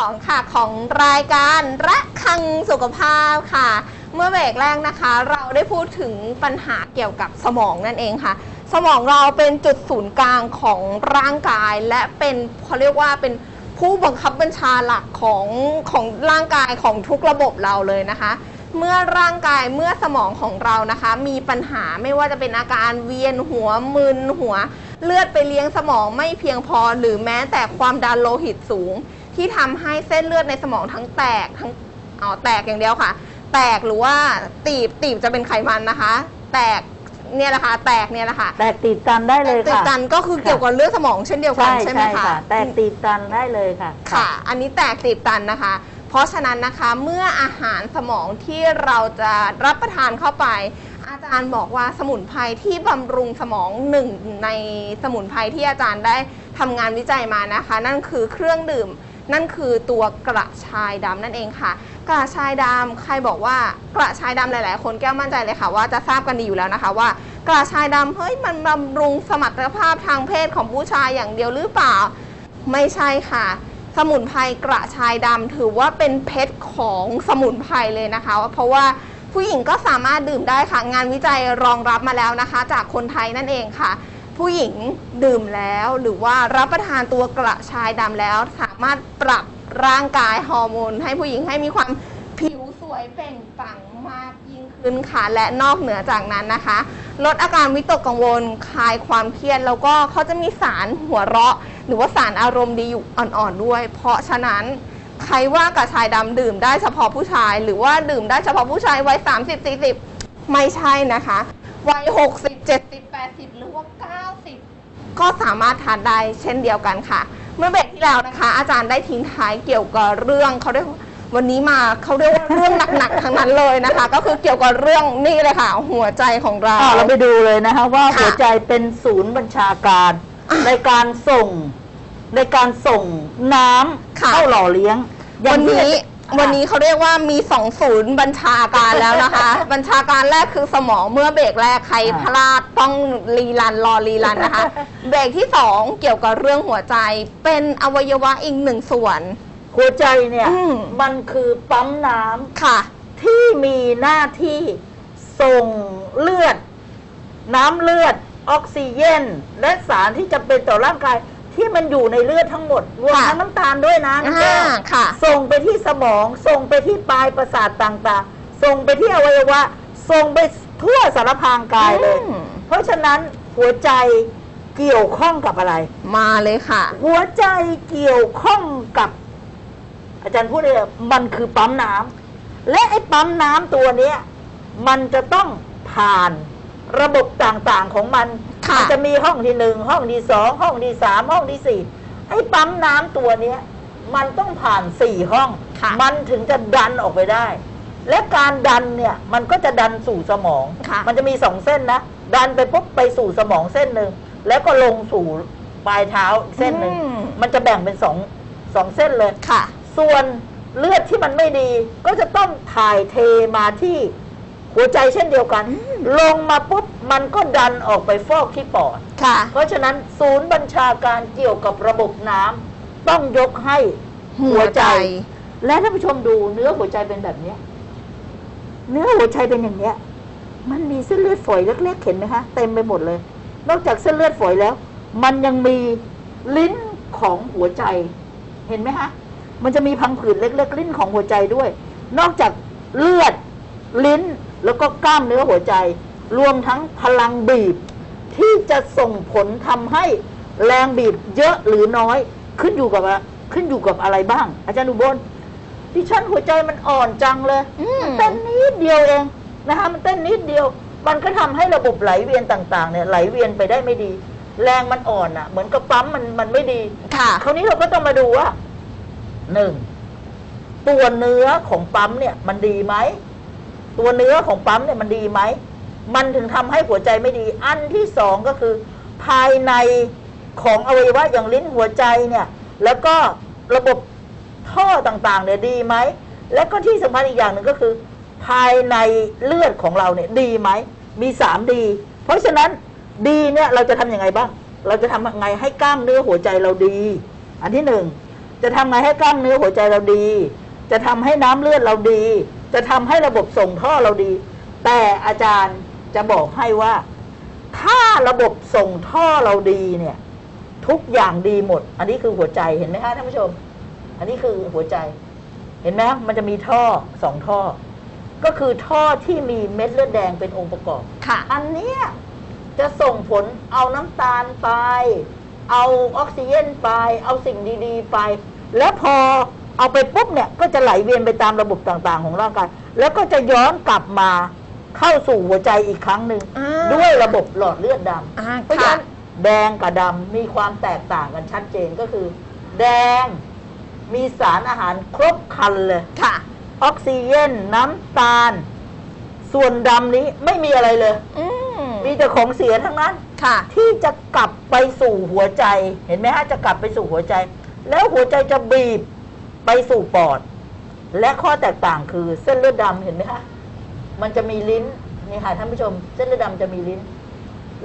2 ค่ะของรายการระคังสุขภาพค่ะ เมื่อเบรกแรกนะคะ เราได้พูดถึงปัญหาเกี่ยวกับสมองนั่นเองค่ะ สมองเราเป็นจุดศูนย์กลางของร่างกาย และเป็นเขาเรียกว่าเป็นผู้บังคับบัญชาหลักของของร่างกายของทุกระบบเราเลยนะคะ เมื่อร่างกายเมื่อสมองของเรานะคะ มีปัญหาไม่ว่าจะเป็นอาการเวียนหัวมึนหัว เลือดไปเลี้ยงสมองไม่เพียงพอ หรือแม้แต่ความดันโลหิตสูง ที่ทำให้เส้นเลือดในสมองทั้งแตกทั้งอ๋อแตกอย่างเดียวค่ะ แตกหรือว่าตีบตีบจะเป็นไขมันนะคะ แตกเนี่ยแหละค่ะแตกเนี่ยแหละค่ะแตกตีบตันได้เลยติดค่ะกันก็คือเกี่ยวกับเลือดสมองเช่นเดียวกันใช่ใช่ไหมใช่คะค่ะแตกตีบตันได้เลยค่ะ ค่ะ อันนี้แตกตีบตันนะคะ เพราะฉะนั้นนะคะเมื่ออาหารสมองที่เราจะรับประทานเข้าไป อาจารย์บอกว่าสมุนไพรที่บำรุงสมองหนึ่งในสมุนไพรที่อาจารย์ได้ทำงานวิจัยมานะคะ นั่นคือเครื่องดื่ม นั่นคือตัวกระชายดำนั่นเองค่ะ กระชายดำใครบอกว่ากระชายดำหลาย ๆ คนแก้วมั่นใจเลยค่ะ ว่าจะทราบกันดีอยู่แล้วนะคะว่า กระชายดำเฮ้ยมันบำรุงสมรรถภาพทางเพศของผู้ชายอย่างเดียวหรือเปล่า ไม่ใช่ค่ะ สมุนไพรกระชายดำถือว่าเป็นเพชรของสมุนไพรเลยนะคะ เพราะว่าผู้หญิงก็สามารถดื่มได้ค่ะ งานวิจัยรองรับมาแล้วนะคะ จากคนไทยนั่นเองค่ะ ผู้หญิงดื่มแล้วหรือว่ารับประทานตัวกระชายดำแล้ว สามารถปรับร่างกายฮอร์โมนให้ผู้หญิงให้มีความผิวสวยเปล่งปลั่งมากยิ่งขึ้นค่ะและนอกเหนือจากนั้นนะคะ ลดอาการวิตกกังวลคลายความเครียด แล้วก็เขาจะมีสารหัวเราะ หรือว่าสารอารมณ์ดีอยู่อ่อนๆด้วย เพราะฉะนั้นใครว่ากระชายดำดื่มได้เฉพาะผู้ชาย หรือว่าดื่มได้เฉพาะผู้ชายวัย30 40 ไม่ใช่นะคะวัย60 70 80 หรือว่า ก็สามารถทานได้เช่นเดียวกันค่ะ เมื่อเบรกที่แล้วนะคะ อาจารย์ได้ทิ้งท้ายเกี่ยวกับเรื่องเขาเรียกวันนี้มาเขาเรียกว่าเรื่องหนักๆทั้งนั้นเลยนะคะ ก็คือเกี่ยวกับเรื่องนี่เลยค่ะ หัวใจของเรา อ่าเราไปดูเลยนะคะว่าค่ะหัวใจเป็นศูนย์บัญชาการในการส่ง ในการส่งน้ค่ะำเข้าหล่อเลี้ยง อย่าวังนที่นี้ค่ะ วันนี้เขาเรียกว่ามีสองศูนย์บัญชาการแล้วนะคะ บัญชาการแรกคือสมองเมื่อเบรกแรกใครพลาดต้องรีรันรอรีรันนะคะ เบรกที่สองเกี่ยวกับเรื่องหัวใจเป็นอวัยวะอีกหนึ่งส่วน หัวใจเนี่ยอืม มันคือปั๊มน้ำค่ะ ที่มีหน้าที่ส่งเลือด น้ำเลือด ออกซิเจนและสารที่จำเป็นต่อร่างกาย ที่มันอยู่ในเลือดทั้งหมดรวมค่ะทั้งน้ำตาลด้วยนะน้ำแก้อ่าวค่ะ ส่งไปที่สมอง ส่งไปที่ปลายประสาทต่างๆ ส่งไปที่อวัยวะ ส่งไปทั่วสารพรางกายเลย อืมเพราะฉะนั้นหัวใจเกี่ยวข้องกับอะไร มาเลยค่ะ หัวใจเกี่ยวข้องกับ อาจารย์พูดเลยมันคือปั๊มน้ำและไอ้ปั๊มน้ำตัวเนี้ย มันจะต้องผ่าน ระบบต่างๆของมันค่ะ มัจะมีห้องที่หนึ่งห้องที่สองห้องที่สามห้องที่สี่ไอ้ปั๊มน้ำตัวเนี้ย มันต้องผ่านสี่ห้อง ค่ะ มันถึงจะดันออกไปได้ และการดันเนี่ยมันก็จะดันสู่สมอง ค่ะ มันจะมีสองเส้นนะ ดันไปปุ๊บไปสู่สมองเส้นหนึ่งแล้วก็ลงสู่ปลายเท้าอีกเส้นหนึ่งอืม มันจะแบ่งเป็นสองสองเส้นเลย ค่ะ ส่วนเลือดที่มันไม่ดีก็จะต้องถ่ายเทมาที่ หัวใจเช่นเดียวกัน ลงมาปุ๊บมันก็ดันออกไปฟอกที่ปอด ค่ะ เพราะฉะนั้นศูนย์บัญชาการเกี่ยวกับระบบน้ำต้องยกให้หัวใจ และท่านผู้ชมดูเนื้อหัวใจเป็นแบบเนี้ยเนื้อหัวใจเป็นอย่างเนี้ย มันมีเส้นเลือดฝอยเล็กๆเห็นไหมคะเต็มไปหมดเลย นอกจากเส้นเลือดฝอยแล้ว มันยังมีลิ้นของหัวใจ เห็นไหมคะมันจะมีพังผืดเล็กๆลิ้นของหัวใจด้วย นอกจากเลือดลิ้น แล้วก็กล้ามเนื้อหัวใจ รวมทั้งพลังบีบ ที่จะส่งผลทำให้แรงบีบเยอะหรือน้อยขึ้นอยู่กับอะขึ้นอยู่กับอะไรบ้าง อาจารย์อุบลดิฉันหัวใจมันอ่อนจังเลยอืมมันเต้นนิดเดียวเองนะคะมันเต้นนิดเดียว มันก็ทำให้ระบบไหลเวียนต่าง ๆ เนี่ยไหลเวียนไปได้ไม่ดี แรงมันอ่อนอะ เหมือนกับปั๊มมันมันไม่ดี ค่ะ คราวนี้เราก็ต้องมาดูว่าหนึ่งตัวเนื้อของปั๊มเนี่ย มันดีไหม ตัวเนื้อของปั๊มเนี่ยมันดีไหม มันถึงทำให้หัวใจไม่ดี อันที่สองก็คือ ภายในของอวัยวะอย่างลิ้นหัวใจเนี่ย แล้วก็ระบบท่อต่างๆเนี่ยดีไหม แล้วก็ที่สำคัญอีกอย่างหนึ่งก็คือ ภายในเลือดของเราเนี่ยดีไหม มีสามดี เพราะฉะนั้นดีเนี่ยเราจะทำยังไงบ้าง เราจะทำยังไงให้กล้ามเนื้อหัวใจเราดี อันที่หนึ่งจะทำไงให้กล้ามเนื้อหัวใจเราดี จะทำให้น้ำเลือดเราดี จะทำให้ระบบส่งท่อเราดี แต่อาจารย์จะบอกให้ว่า ถ้าระบบส่งท่อเราดีเนี่ย ทุกอย่างดีหมด อันนี้คือหัวใจเห็นไหมคะท่านผู้ชม อันนี้คือหัวใจ เห็นไหมมันจะมีท่อสองท่อ ก็คือท่อที่มีเม็ดเลือดแดงเป็นองค์ประกอบค่ะ อันเนี้ยจะส่งผลเอาน้ำตาลไป เอาออกซิเจนไป เอาสิ่งดี ๆ ไป แล้วพอ เอาไปปุ๊บเนี่ยก็จะไหลเวียนไปตามระบบต่างๆ ของร่างกาย แล้วก็จะย้อนกลับมาเข้าสู่หัวใจอีกครั้งหนึ่งอ่าด้วยระบบหลอดเลือดดำอ่าเพราะฉะค่ะนั้นแดงกับดำมีความแตกต่างกันชัดเจนก็คือ แดงมีสารอาหารครบครันเลย ค่ะออกซิเจนน้ำตาล ส่วนดำนี้ไม่มีอะไรเลย อืมมีแต่ของเสียทั้งนั้น ค่ะ ที่จะกลับไปสู่หัวใจ เห็นไหมฮะจะกลับไปสู่หัวใจ แล้วหัวใจจะบีบ ไปสู่ปอด และข้อแตกต่างคือเส้นเลือดดำเห็นไหมคะ มันจะมีลิ้นนี่ค่ะท่านผู้ชม เส้นเลือดดำจะมีลิ้น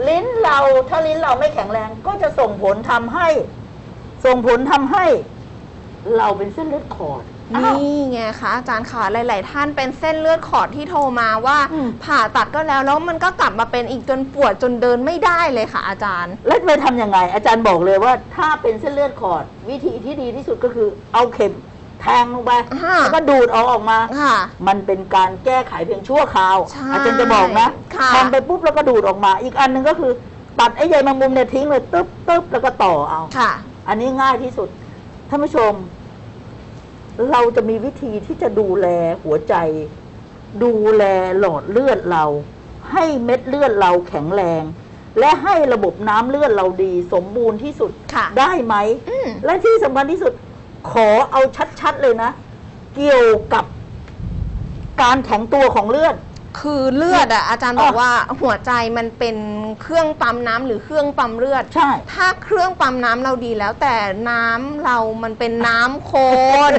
ลิ้นเราถ้าลิ้นเราไม่แข็งแรงก็จะส่งผลทำให้ ส่งผลทำให้ เราเป็นเส้นเลือดขอดอ้าวนี่ไงคะอาจารย์ค่ะหลาย ๆ ท่านเป็นเส้นเลือดขอดที่โทรมาว่าอืมผ่าตัดก็แล้วแล้วมันก็กลับมาเป็นอีกจนปวดจนเดินไม่ได้เลยค่ะ อาจารย์ แล้วไปทำยังไง อาจารย์บอกเลยว่า ถ้าเป็นเส้นเลือดขอด วิธีที่ดีที่สุดก็คือเอาเข็ม แทงลงไปอ่า แล้วก็ดูดเอาออกมา ค่ะ มันเป็นการแก้ไขเพียงชั่วคราว ใช่อาจารย์จะบอกนะค่ะ ทำไปปุ๊บแล้วก็ดูดออกมา อีกอันหนึ่งก็คือ ตัดไอ้ใยแมงมุมเนี่ยทิ้งเลยตึ๊บตึ๊บแล้วก็ต่อเอา ค่ะ อันนี้ง่ายที่สุดท่านผู้ชม เราจะมีวิธีที่จะดูแลหัวใจ ดูแลหลอดเลือดเรา ให้เม็ดเลือดเราแข็งแรง และให้ระบบน้ำเลือดเราดี สมบูรณ์ที่สุดค่ะ ได้ไหม อืม และที่สำคัญที่สุด ขอเอาชัดๆเลยนะ เกี่ยวกับการแข็งตัวของเลือด คือเลือดอะอาจารย์บอกว่าหัวใจมันเป็นเครื่องปั๊มน้ำหรือเครื่องปั๊มเลือดใช่ ถ้าเครื่องปั๊มน้ำเราดีแล้ว แต่น้ำเรามันเป็นน้ำโคลน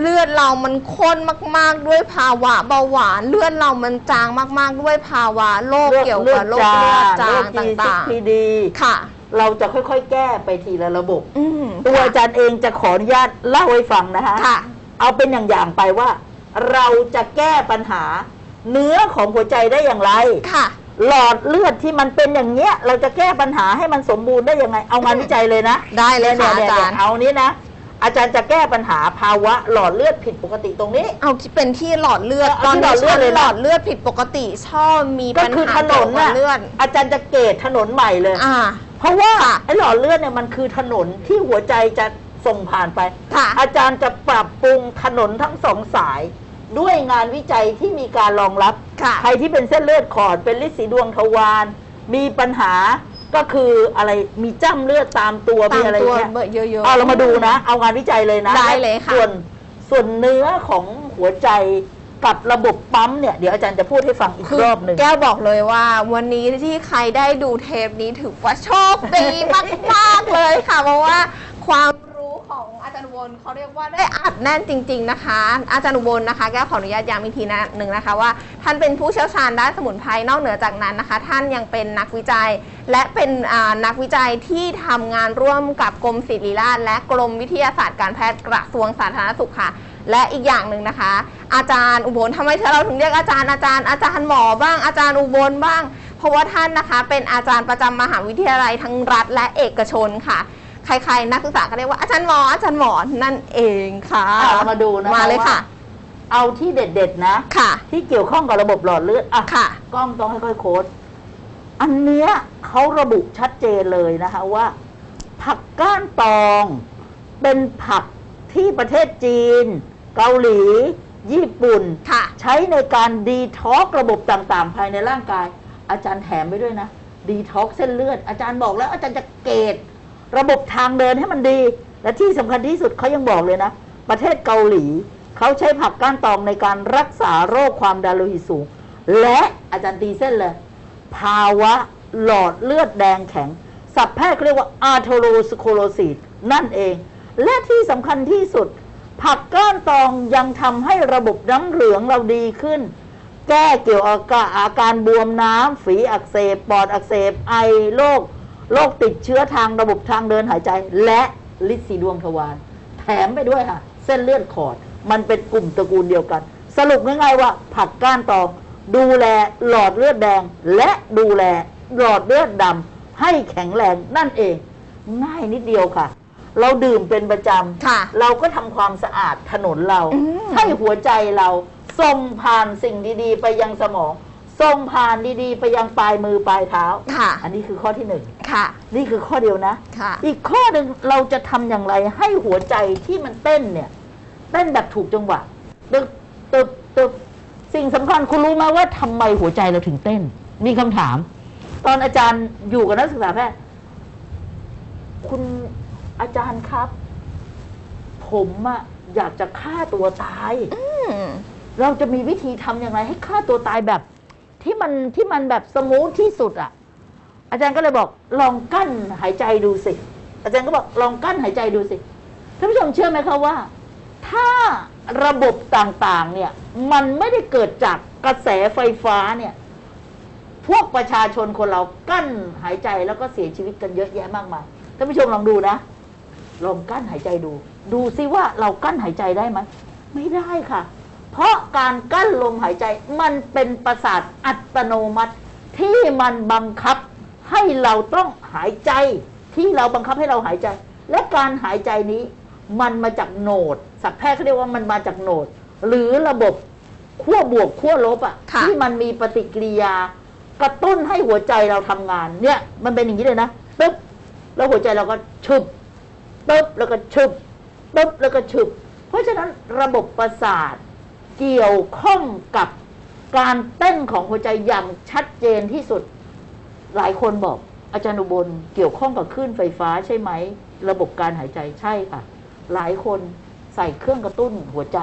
เลือดเรามันข้นมาก ๆ ด้วยภาวะเบาหวานเลือดเรามันจางมาก ๆ ด้วยภาวะโรคเกี่ยวกับโรคเลือดจางตโรค่างพีดีๆค่ะ เราจะค่อยๆ แก้ไปทีละระบบอืมตัวอาจารย์เองจะขออนุญาตเล่าให้ฟังนะคะ ค่ะ เอาเป็นอย่างๆไปว่า เราจะแก้ปัญหา เนื้อของหัวใจได้อย่างไร ค่ะ หลอดเลือดที่มันเป็นอย่างเงี้ย เราจะแก้ปัญหาให้มันสมบูรณ์ได้ยังไง เอางานวิจัยเลยนะได้เลยค่ะนี่อาจารย์ เอานี้นะ อาจารย์จะแก้ปัญหาภาวะหลอดเลือดผิดปกติตรงนี้ เอาที่เป็นที่หลอดเลือดเอาที่หลอดเลือดเลยนะ หลอดเลือดผิดปกติชอบมีก็ปัญคือหาถนนเกี่ยวกับน่ะเลือดอาจารย์จะเกตถนนใหม่เลย อ่า เพราะว่าค่ะไอ้หลอดเลือดเนี่ยมันคือถนนที่หัวใจจะส่งผ่านไป ค่ะ อาจารย์จะปรับปรุงถนนทั้งสองสาย ด้วยงานวิจัยที่มีการรองรับ ค่ะ ใครที่เป็นเส้นเลือดขอดเป็นลิสีดวงทวารมีปัญหาก็คืออะไรมีจ้ำเลือดตามตัวมีตามอะไรตัวเงี้ยเบอร์เยอะๆ เอาเรามาดูนะ เอางานวิจัยเลยนะได้เลยค่ะ ส่วนส่วนเนื้อของหัวใจ กับระบบปั๊มเนี่ยเดี๋ยวอาจารย์จะพูดให้ฟังอีกคือรอบหนึ่ง แก้วบอกเลยว่า วันนี้ที่ใครได้ดูเทปนี้ถือว่าโชคดีมาก ๆ เลยค่ะ เพราะว่าความรู้ของอาจารย์อุบลเขาเรียกว่าได้อัดแน่นจริง ๆนะคะ อาจารย์อุบลนะคะแก้วขออนุญาตย้ำอีกทีนะหนึ่งนะคะว่า ท่านเป็นผู้เชี่ยวชาญด้านสมุนไพรนอกเหนือจากนั้นนะคะ ท่านยังเป็นนักวิจัย และเป็นอ่านักวิจัยที่ทำงานร่วมกับกรมศิริราชและกรมวิทยาศาสตร์การแพทย์กระทรวงสาธารณสุขค่ะ และอีกอย่างหนึ่งนะคะ อาจารย์อุบลทำไมเธอเราถึงเรียกอาจารย์อาจารย์อาจารย์หมอบ้างอาจารย์อุบลบ้าง เพราะว่าท่านนะคะ เป็นอาจารย์ประจำมหาวิทยาลัยทั้งรัฐและเอกชนค่ะ ใครๆ นักศึกษาก็เรียกว่าอาจารย์หมออาจารย์หมอนั่นเองค่ะอะเรามาดูนะคะมาเลยค่ะ ว่าเอาที่เด็ดๆนะ ค่ะ ที่เกี่ยวข้องกับระบบหลอดเลือดอะค่ะ กล้องต้องค่อยๆโค้ดอันเนี้ยเขาระบุชัดเจนเลยนะคะว่า ผักก้านตอง เป็นผักที่ประเทศจีน เกาหลี ญี่ปุ่น ค่ะ ใช้ในการดีท็อกระบบต่างๆ ภายในร่างกาย อาจารย์แถมไปด้วยนะดีท็อกเส้นเลือด อาจารย์บอกแล้วอาจารย์จะเกตระบบทางเดินให้มันดี และที่สำคัญที่สุดเขายังบอกเลยนะ ประเทศเกาหลี เขาใช้ผักก้านตองในการรักษาโรคความดันโลหิตสูง และอาจารย์ตีเส้นเลย ภาวะหลอดเลือดแดงแข็งสับแพทย์เขาเรียกว่าอาร์โทโรสโคโลซิสนั่นเอง และที่สำคัญที่สุด ผักก้านตองยังทำให้ระบบน้ำเหลืองเราดีขึ้น แก้เกี่ยวกับอาการบวมน้ำฝีอักเสบปอดอักเสบไอโรคโรคติดเชื้อทางระบบทางเดินหายใจ และลิสีดวงทวารแถมไปด้วยค่ะ เส้นเลือดขอด มันเป็นกลุ่มตระกูลเดียวกัน สรุปง่ายๆว่า ผักก้านตอง ดูแลหลอดเลือดแดง และดูแลหลอดเลือดดำให้แข็งแรงนั่นเอง ง่ายนิดเดียวค่ะ เราดื่มเป็นประจำค่ะเราก็ทำความสะอาดถนนเรา อืม ให้หัวใจเราส่งผ่านสิ่งดีๆ ไปยังสมองส่งผ่านดีๆ ไปยังปลายมือปลายเท้า ค่ะ อันนี้คือข้อที่หนึ่งค่ะนี่คือข้อเดียวนะ ค่ะ อีกข้อหนึ่งเราจะทำอย่างไรให้หัวใจที่มันเต้นเนี่ย เต้นแบบถูกจังหวะตึบตึบตึบสิ่งสำคัญคุณรู้ไหมว่าทำไมหัวใจเราถึงเต้น มีคำถาม ตอนอาจารย์อยู่กับนักศึกษาแพทย์คุณ อาจารย์ครับ ผมอะอยากจะฆ่าตัวตายอืมเราจะมีวิธีทำอย่างไร ให้ฆ่าตัวตายแบบ ที่มันที่มันแบบสมูทที่สุดอะอาจารย์ก็เลยบอก ลองกั้นหายใจดูสิ อาจารย์ก็บอกลองกั้นหายใจดูสิท่านผู้ชมเชื่อไหมคะว่า ถ้าระบบต่างๆ เนี่ย มันไม่ได้เกิดจากกระแสไฟฟ้าเนี่ย พวกประชาชนคนเรากั้นหายใจแล้วก็เสียชีวิตกันเยอะแยะมากมายท่านผู้ชมลองดูนะ ลองกั้นหายใจดู ดูซิว่าเรากั้นหายใจได้ไหมไม่ได้ค่ะ เพราะการกั้นลมหายใจมันเป็นประสาทอัตโนมัติที่มันบังคับให้เราต้องหายใจ ที่เราบังคับให้เราหายใจ และการหายใจนี้ มันมาจากโหนดสัพแพทย์เขาเรียกว่ามันมาจากโหนด หรือระบบขั้วบวกขั้วลบอะค่ะที่มันมีปฏิกิริยากระตุ้นให้หัวใจเราทำงาน เนี่ย มันเป็นอย่างนี้เลยนะตึ๊บแล้วหัวใจเราก็ชึบ ตึ๊บแล้วก็ชึบตึ๊บแล้วก็ชึบ เพราะฉะนั้นระบบประสาทเกี่ยวข้องกับการเต้นของหัวใจอย่างชัดเจนที่สุด หลายคนบอก อาจารย์อุบลเกี่ยวข้องกับคลื่นไฟฟ้าใช่ไหม ระบบการหายใจใช่ค่ะ หลายคนใส่เครื่องกระตุ้นหัวใจ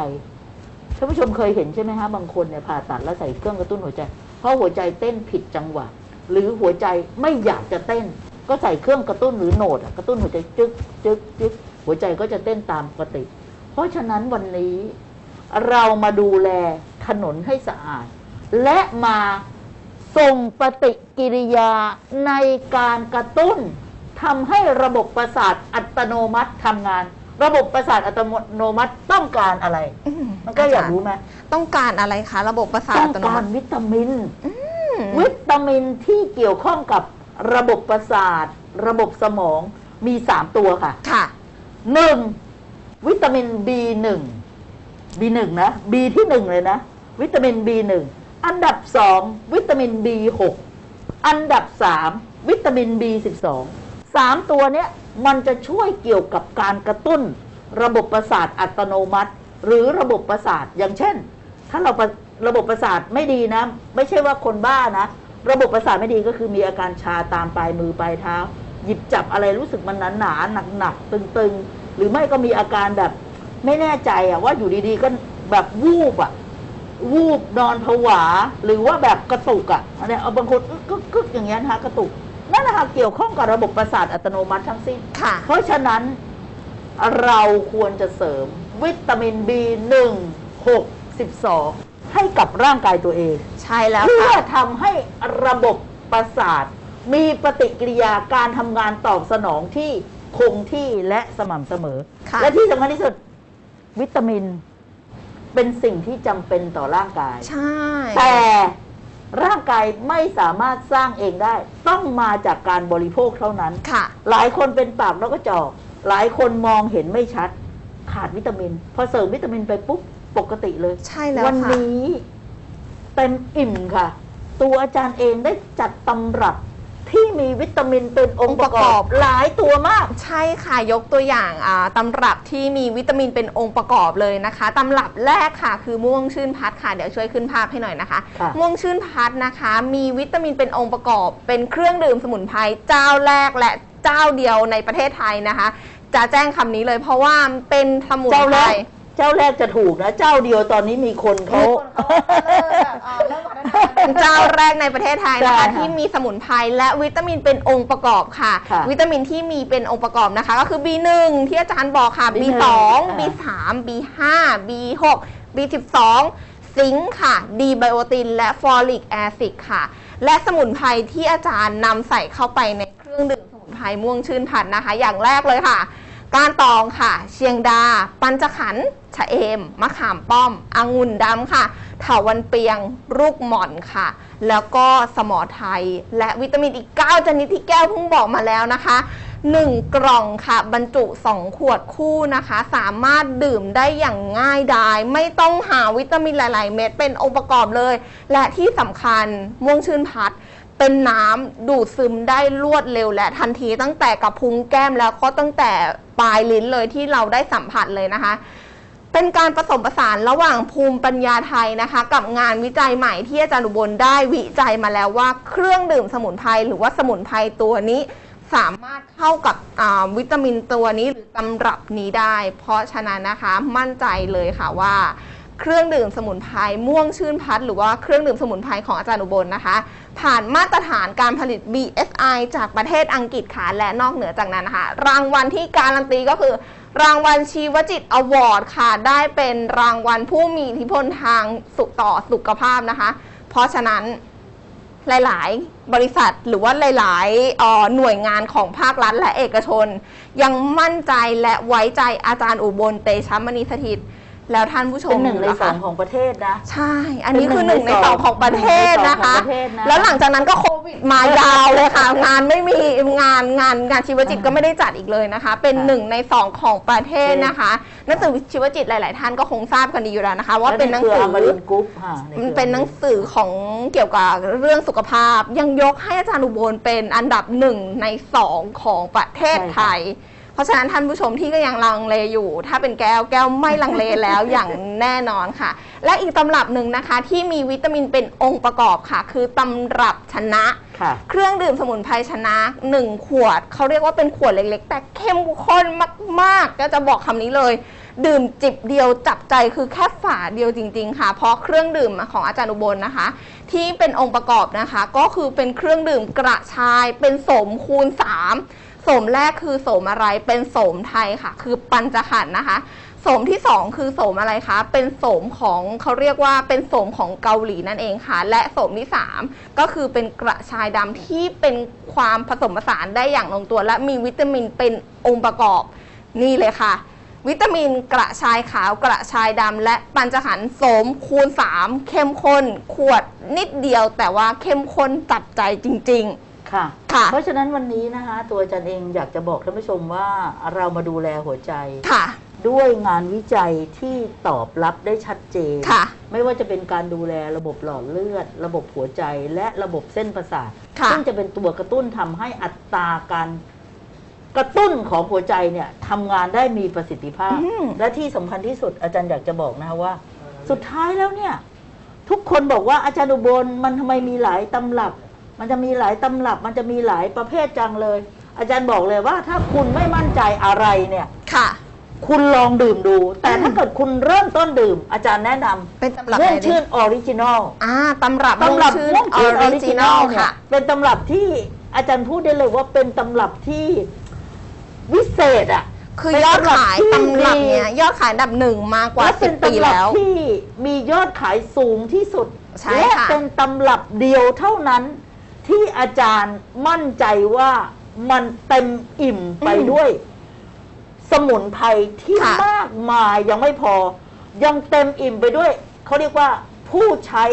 ท่านผู้ชมเคยเห็นใช่ไหมฮะบางคนเนี่ยผ่าตัดแล้วใส่เครื่องกระตุ้นหัวใจ เพราะหัวใจเต้นผิดจังหวะ หรือหัวใจไม่อยากจะเต้น ก็ใส่เครื่องกระตุ้นหรือโหนดอะกระตุ้นหัวใจจึ๊กจึ๊กจึ๊กหัวใจก็จะเต้นตามปกติ เพราะฉะนั้นวันนี้เรามาดูแลถนนให้สะอาด และมาส่งปฏิกิริยาในการกระตุ้นทำให้ระบบประสาทอัตโนมัติทำงาน ระบบประสาทอัตโนมัติต้องการอะไรอืมมันก็อยากรู้ไหมต้องการอะไรคะ ระบบประสาทต้ออังตโนกามัรติวิตามินอืมวิตามินที่เกี่ยวข้องกับ ระบบประสาท ระบบสมองมีสามตัวค่ะค่ะหนึ่งวิตามิน B1 B1 นะ B ที่หนึ่งเลยนะ วิตามิน B1 อันดับสองวิตามิน B6 อันดับสามวิตามิน B12 สามตัวเนี้ยมันจะช่วยเกี่ยวกับการกระตุ้น ระบบประสาทอัตโนมัติ หรือระบบประสาทอย่างเช่น ถ้าเราประระบบประสาทไม่ดีนะ ไม่ใช่ว่าคนบ้านะ ระบบประสาทไม่ดีก็คือมีอาการชาตามปลายมือปลายเท้า หยิบจับอะไรรู้สึกมันหนาหนาหนักหนักๆตึงๆหรือไม่ก็มีอาการแบบไม่แน่ใจอะว่าอยู่ดีๆก็แบบวูบอะวูบนอนผวา หรือว่าแบบกระตุกอะอันเนี้ยเอาบางคนอึ๊กกึกกึกอย่างเงี้ยนะคะกระตุกนั่นนะคะเกี่ยวข้องกับระบบประสาทอัตโนมัติทั้งสิ้นค่ะเพราะฉะนั้นเราควรจะเสริมวิตามิน B1 6 12 ให้กับร่างกายตัวเอง ใช่แล้วเพื่อค่ะ ทำให้ระบบประสาท มีปฏิกิริยาการทำงานตอบสนองที่คงที่และสม่ำเสมอ ค่ะ และที่สำคัญที่สุด วิตามิน เป็นสิ่งที่จำเป็นต่อร่างกาย ใช่ แต่ร่างกายไม่สามารถสร้างเองได้ ต้องมาจากการบริโภคเท่านั้น ค่ะ หลายคนเป็นปากแล้วก็จอก หลายคนมองเห็นไม่ชัด ขาดวิตามิน พอเสริมวิตามินไปปุ๊บปกติเลย ใช่แล้ววันค่ะ นี้ เต็มอิ่มค่ะ ตัวอาจารย์เองได้จัดตำรับที่มีวิตามินเป็นองค์ประกอบ หลายตัวมาก ใช่ค่ะ ยกตัวอย่างอ่าตำรับที่มีวิตามินเป็นองค์ประกอบเลยนะคะตำรับแรกค่ะ คือม่วงชื่นพัดค่ะ เดี๋ยวช่วยขึ้นภาพให้หน่อยนะคะค่ะม่วงชื่นพัดนะคะ มีวิตามินเป็นองค์ประกอบ เป็นเครื่องดื่มสมุนไพรเจ้าแรกและเจ้าเดียวในประเทศไทยนะคะ จะแจ้งคำนี้เลยเพราะว่าเป็นสมุนเจ้าไพแรรกเจ้าแรกจะถูกนะ เจ้าเดียวตอนนี้มีคนเขา เป็นเจ้าแรกในประเทศไทยนะใช่คะค่ะที่มีสมุนไพรและวิตามินเป็นองค์ประกอบค่ะ ค่ะวิตามินที่มีเป็นองค์ประกอบนะคะ ก็คือ B1 ที่อาจารย์บอกค่ะ B1 B2 อ่า B3 B5 B6 B12 ซิงค์ค่ะ ดีไบโอติน และฟอลิกแอซิดค่ะ และสมุนไพรที่อาจารย์นำใส่เข้าไปในเครื่องดื่มสมุนไพรม่วงชื่นพันธุ์นะคะ อย่างแรกเลยค่ะ ก้านตองค่ะ เชียงดา ปัญจขันธ์ชะเอม มะขามป้อม องุ่นดำค่ะเถาวันเปียง ลูกหม่อนค่ะ แล้วก็สมอไทย และวิตามินอีก 9 ชนิดที่แก้วเพิ่งบอกมาแล้วนะคะ 1 กล่องค่ะ บรรจุ 2 ขวดคู่นะคะ สามารถดื่มได้อย่างง่ายดาย ไม่ต้องหาวิตามินหลาย ๆ เม็ดเป็นองค์ประกอบเลย และที่สำคัญม่วงชื่นพัดเป็นน้ำดูดซึมได้รวดเร็วและทันทีตั้งแต่กับพุ้งแก้มแล้วก็ตั้งแต่ ปลายลิ้นเลยที่เราได้สัมผัสเลยนะคะ เป็นการผสมผสานระหว่างภูมิปัญญาไทยนะคะ กับงานวิจัยใหม่ที่อาจารย์อุบลได้วิจัยมาแล้วว่าเครื่องดื่มสมุนไพรหรือว่าสมุนไพรตัวนี้สามารถเข้ากับวิตามินตัวนี้หรือตำรับนี้ได้ เพราะฉะนั้นนะคะมั่นใจเลยค่ะว่า เครื่องดื่มสมุนไพรม่วงชื่นพัดหรือว่าเครื่องดื่มสมุนไพรของอาจารย์อุบลนะคะ ผ่านมาตรฐานการผลิต BSI จากประเทศอังกฤษค่ะและนอกเหนือจากนั้นนะคะ รางวัลที่การันตีก็คือ รางวัลชีวจิตอวอร์ดค่ะ ได้เป็นรางวัลผู้มีอิทธิพลทางสุต่อสุขภาพนะคะ เพราะฉะนั้นหลาย ๆ บริษัทหรือว่าหลายๆหน่วยงานของภาครัฐและเอกชน ยังมั่นใจและไว้ใจอาจารย์อุบลเตชะมณีสถิตย์ แล้วท่านผู้ชเป็มนหนึ่งในล่ะสอคะงของประเทศนะ ใช่ อันนี้คือหเป็นึ่นงหในนึ่งในสองสองของประเทศนะคะของประเทศนะแล้วหลังจากนั้นก็โควิดมายาวเลยค่ะ งานไม่มีงานงานงานชีวจิตก็ไม่ได้จัดอีกเลยนะคะ เป็นค่ะหนึ่งในสองของประเทศนะคะ หนังสือชีวจิตหลาย ๆ ท่านก็คงทราบกันดีอยู่แล้วนะคะ ว่าเป็นหนังสือและใครือมรินทร์กรุ๊ปค่ะใครือมันเป็นหนังสือของเกี่ยวกับเรื่องสุขภาพ ยังยกให้อาจารย์อุบลเป็นอันดับหนึ่งในสองของประเทศไทยเพ ราะฉะนั้นท่านผู้ชมที่ก็ยังลังเลอยู่ ถ้าเป็นแก้วแก้วไม่ลังเลแล้วอย่างแน่นอนค่ะ และอีกตำรับหนึ่งนะคะ ที่มีวิตามินเป็นองค์ประกอบค่ะ คือตำรับชนะ ค่ะ เครื่องดื่มสมุนไพรชนะ 1 ขวด เขาเรียกว่าเป็นขวดเล็ก ๆ แต่เข้มข้นมาก ๆ ก็จะบอกคำนี้เลย ดื่มจิบเดียวจับใจคือแค่ฝาเดียวจริง ๆ ค่ะ เพราะเครื่องดื่มของอาจารย์อุบลนะคะ ที่เป็นองค์ประกอบนะคะ ก็คือเป็นเครื่องดื่มกระชายเป็นโสมคูณ 3 โสมแรกคือโสมอะไรเป็นโสมไทยค่ะ คือปัญจขันธ์นะคะโสมที่ 2 คือโสมอะไรคะ เป็นโสมของเขาเรียกว่าเป็นโสมของเกาหลีนั่นเองค่ะ และโสมที่ 3 ก็คือเป็นกระชายดำที่เป็นความผสมผสานได้อย่างลงตัว และมีวิตามินเป็นองค์ประกอบนี่เลยค่ะ วิตามินกระชายขาวกระชายดำและปัญจขันธ์โสมคูณ 3 เข้มข้น ขวดนิดเดียวแต่ว่าเข้มข้นจับใจจริง ค่ะ ค่ะ เพราะฉะนั้นวันนี้นะคะตัวอาจารย์เองอยากจะบอกท่านผู้ชมว่าเรามาดูแลหัวใจๆค่ะ ด้วยงานวิจัยที่ตอบรับได้ชัดเจน ค่ะ ไม่ว่าจะเป็นการดูแลระบบหลอดเลือด ระบบหัวใจและระบบเส้นประสาท ค่ะ ซึ่งจะเป็นตัวกระตุ้นทำให้อัตราการกระตุ้นของหัวใจเนี่ยทำงานได้มีประสิทธิภาพ อืม และที่สำคัญที่สุดอาจารย์อยากจะบอกนะคะว่า สุดท้ายแล้วเนี่ย ทุกคนบอกว่าอาจารย์อุบลมันทำไมมีหลายตำรับ มันจะมีหลายตำรับมันจะมีหลายประเภทจังเลย อาจารย์บอกเลยว่าถ้าคุณไม่มั่นใจอะไรเนี่ยค่ะ คุณลองดื่มดู แต่อืมถ้าเกิดคุณเริ่มต้นดื่ม อาจารย์แนะนเป็นตำรับำม่วงไหนดีชื่นออริจินอล อ่าตำรับตำรับชื่นม่วงอชื่อนออริริจิจินนออลลเนี่ยค่ะ เป็นตำรับที่อาจารย์พูดได้เลยว่าเป็นตำรับที่วิเศษอะ คือเป็นยอดตำรับขายที่ตำรับดีเนี่ยยอดขายอันดับหนึ่งมากกว่าและสิเป็บนปีตำรับแล้ว ที่มียอดขายสูงที่สุด ใช่และค่ะ เป็นตำรับเดียวเท่านั้น ที่อาจารย์มั่นใจว่ามันเต็มอิ่มไปด้วย สมุนไพรที่ค่ะ มากมายยังไม่พอ ยังเต็มอิ่มไปด้วย เขาเรียกว่าผู้ใช้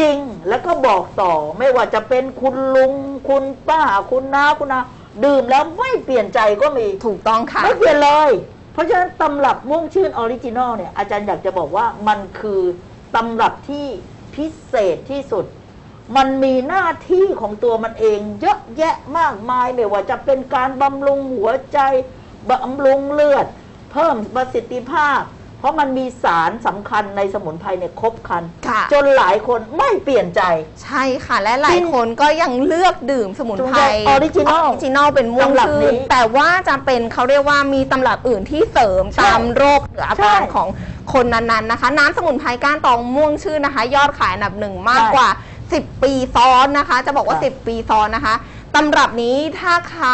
จริงแล้วก็บอกต่อ ไม่ว่าจะเป็นคุณลุง คุณป้าคุณน้าคุณนาดื่มแล้วไม่เปลี่ยนใจก็มี ถูกต้องค่ะ ไม่เปลี่ยนเลย เพราะฉะนั้นตำรับม่วงชื่นออริจินอลเนี่ยอาจารย์อยากจะบอกว่ามันคือตำรับที่พิเศษที่สุด มันมีหน้าที่ของตัวมันเอง เยอะแยะมากมายไม่ว่าจะเป็นการบำรุงหัวใจบำรุงเลือด เพิ่มประสิทธิภาพ เพราะมันมีสารสำคัญในสมุนไพรเนี่ยครบครัน ค่ะ จนหลายคนไม่เปลี่ยนใจ ใช่ค่ะ และหลายคนก็ยังเลือกดื่มสมุนไพรออริจินอลออริจินอลเป็นม่วงตำรับนี้ชื่นแต่ว่าจะเป็นเขาเรียกว่ามีตำรับอื่นที่เสริมใช่ตามโรคหรืออาการใช่ของคนนั้นๆนะคะ น้ำสมุนไพรก้านตองม่วงชื่นนะคะ ยอดขายอันดับหนึ่งมากใช่ กว่า 10 ปีซ้อนนะคะ จะบอกว่าค่ะ10 ปีซ้อนนะคะตำรับนี้ถ้าใคร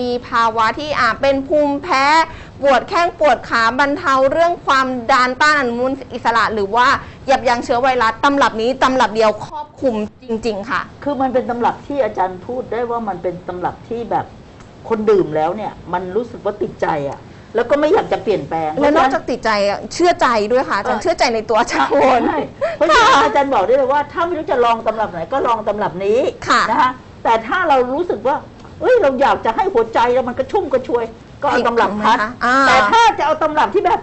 มีภาวะที่อาจเป็นภูมิแพ้ปวดแข้งปวดขาบรรเทาเรื่องความดันต้านอนุมูลอิสระหรือว่ายับยั้งเชื้อไวรัสตำรับนี้ตำรับเดียวครอบคลุมจริง ๆ ค่ะ คือมันเป็นตำรับที่อาจารย์พูดได้ว่ามันเป็นตำรับที่แบบคนดื่มแล้วเนี่ย มันรู้สึกว่าติดใจอะ แล้วก็ไม่อยากจะเปลี่ยนแปลงแล้วนอกเพจาระกติดใจอะเชื่อใจด้วยค่ะอาจารย์เออเชื่อใจในตัวอาจารย์วนใช่เพราะฉะนั้นอาจารย์บอกได้เลยว่า ถ้าไม่รู้จะลองตำรับไหนก็ลองตำรับนี้ค่ะ นะคะแต่ถ้าเรารู้สึกว่าเอ้ยเราอยากจะให้หัวใจเรามันกระชุ่มกระชวย ก็เอาตำรับพัดไหมคะอ่า แต่ถ้าจะเอาตำรับที่แบบ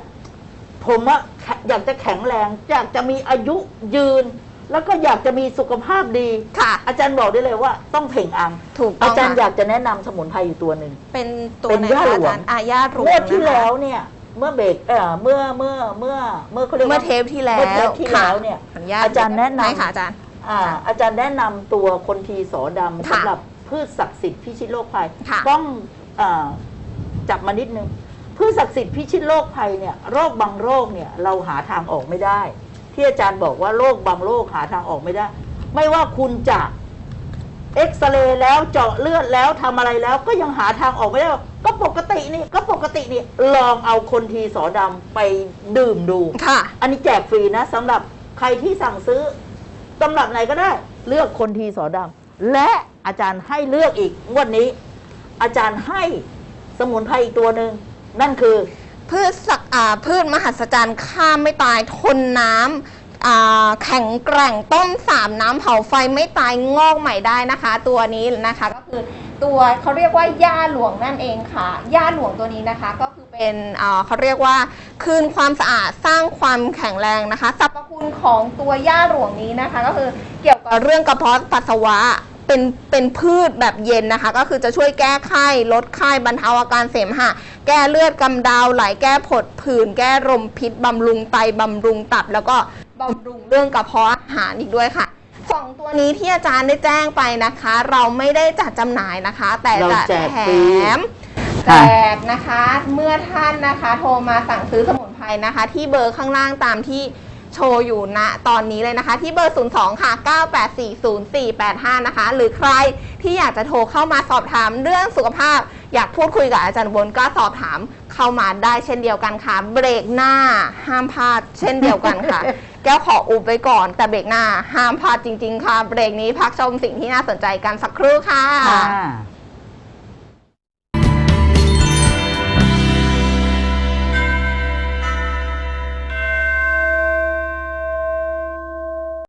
ผมอะแขอยากจะแข็งแรงอยากจะมีอายุยืน แล้วก็อยากจะมีสุขภาพดี ค่ะ อาจารย์บอกได้เลยว่าต้องเพ่งอัง ถูกต้อาองจารย์อค่ะยากจะแนะนำสมุนไพรอยู่ตัวหนึ่ง เป็นตัวเป็นไหนย่าคะหลอาวงจารย์อาญาหลวงเมื่อที่นะคะแล้วเนี่ยเมื่อเบรกเอ่อเมื่อเมื่อเมื่อเมื่อเขาเรียกเมื่ว่าอเทปที่แล้วเมื่อเทปที่แล้วเนี่ยขออนุญาตอาจารย์แนะนำได้ค่ะอาจารย์ อ่าอาจารย์แนะนำตัวคนทีสอดำค่ะสำหรับพืชศักดิ์สิทธิ์พิชิตโรคภัย ค่ะ ต้องอาจับมานิดนึงพืชศักดิ์สิทธิ์พิชิตโรคภัยเนี่ยโรคบางโรคเนี่ยเราหาทางออกไม่ได้ ที่อาจารย์บอกว่าโรคบางโรคหาทางออกไม่ได้ ไม่ว่าคุณจะเอ็กซเรย์แล้วเจาะเลือดแล้วทำอะไรแล้วก็ยังหาทางออกไม่ได้ ก็ปกตินี่ก็ปกตินี่ลองเอาคนทีสอดำไปดื่มดูค่ะ อันนี้แจกฟรีนะสำหรับใครที่สั่งซื้อตำรับไหนก็ได้ เลือกคนทีสอดำและอาจารย์ให้เลือกอีกงวดนี้ อาจารย์ให้สมุนไพรอีกตัวหนึ่งนั่นคือ พืชสักอ่าพืชมหัศจรรย์ข้ามไม่ตายทนน้ำอ่าแข็งแกร่งต้มสามน้ำเผาไฟไม่ตายงอกใหม่ได้นะคะ ตัวนี้นะคะก็คือตัวเขาเรียกว่าย่าหลวงนั่นเองค่ะย่าหลวงตัวนี้นะคะก็คือเป็นอ่าเขาเรียกว่าคืนความสะอาดสร้างความแข็งแรงนะคะสรรพคุณของตัวย่าหลวงนี้นะคะ ก็คือเกี่ยวกับเรื่องกระเพาะปัสสาวะ เป็นเป็นพืชแบบเย็นนะคะ ก็คือจะช่วยแก้ไข้ลดไข้บรรเทาอาการเสมหะ แก้เลือดกำเดาไหลแก้ผดผื่น แก้ลมพิษบำรุงไตบำรุงตับ แล้วก็บำรุงเรื่องกระเพาะอาหารอีกด้วยค่ะสองตัวนี้ที่อาจารย์ได้แจ้งไปนะคะ เราไม่ได้จัดจำหน่ายนะคะ แต่เราจะแจกแถฟรีมแจกนะคะ เมื่อท่านนะคะ โทรมาสั่งซื้อสมุนไพรนะคะ ที่เบอร์ข้างล่างตามที่ โชว์อยู่ณตอนนี้เลยนะคะ ที่เบอร์ 02 ค่ะ 9840485 นะคะ หรือใครที่อยากจะโทรเข้ามาสอบถามเรื่องสุขภาพ อยากพูดคุยกับอาจารย์บนก็สอบถามเข้ามาได้เช่นเดียวกันค่ะ เบรกหน้าห้ามพลาดเช่นเดียวกันค่ะ แก้วขออุบไว้ก่อน แต่เบรกหน้าห้ามพลาดจริง ๆ ค่ะ เบรกนี้พักชมสิ่งที่น่าสนใจกันสักครู่ค่ะค่ะ